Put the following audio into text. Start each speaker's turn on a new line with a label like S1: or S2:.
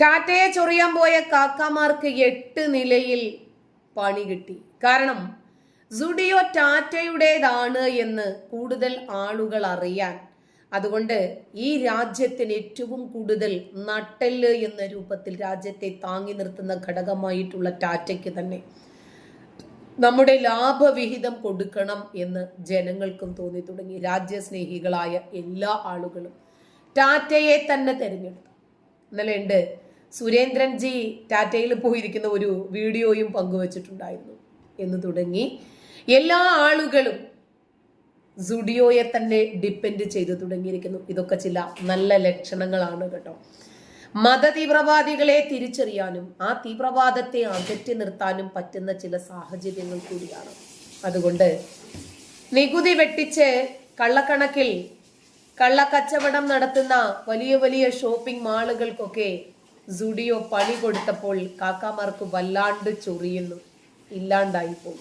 S1: ടാറ്റയെ ചൊറിയാൻ പോയ കാക്കാമാർക്ക് എട്ട് നിലയിൽ പണി കിട്ടി. കാരണം സുഡിയോ ടാറ്റയുടേതാണ് എന്ന് കൂടുതൽ ആളുകൾ അറിയാൻ. അതുകൊണ്ട് ഈ രാജ്യത്തിന് ഏറ്റവും കൂടുതൽ നട്ടെല്ല് എന്ന രൂപത്തിൽ രാജ്യത്തെ താങ്ങി നിർത്തുന്ന ഘടകമായിട്ടുള്ള ടാറ്റയ്ക്ക് തന്നെ നമ്മുടെ ലാഭവിഹിതം കൊടുക്കണം എന്ന് ജനങ്ങൾക്കും തോന്നി തുടങ്ങി. രാജ്യസ്നേഹികളായ എല്ലാ ആളുകളും ടാറ്റയെ തന്നെ തിരഞ്ഞെടുത്തു. ഇന്നലെ ഉണ്ട് സുരേന്ദ്രൻ ജി ടാറ്റയിൽ പോയിരിക്കുന്ന ഒരു വീഡിയോയും പങ്കുവച്ചിട്ടുണ്ടായിരുന്നു. എന്ന് തുടങ്ങി. എല്ലാ ആളുകളും സുഡിയോയെ തന്നെ ഡിപ്പെൻഡ് ചെയ്ത് തുടങ്ങിയിരിക്കുന്നു. ഇതൊക്കെ ചില നല്ല ലക്ഷണങ്ങളാണ് കേട്ടോ. മത തീവ്രവാദികളെ തിരിച്ചറിയാനും ആ തീവ്രവാദത്തെ അകറ്റി നിർത്താനും പറ്റുന്ന ചില സാഹചര്യങ്ങൾ കൂടിയാണ്. അതുകൊണ്ട് നികുതി വെട്ടിച്ച് കള്ളക്കണക്കിൽ കള്ളക്കച്ചവടം നടത്തുന്ന വലിയ വലിയ ഷോപ്പിംഗ് മാളുകൾക്കൊക്കെ സുഡിയോ പണി കൊടുത്തപ്പോൾ കാക്കാമാർക്ക് വല്ലാണ്ട് ചൊറിയുന്നു. ഇല്ലാണ്ടായി പോകും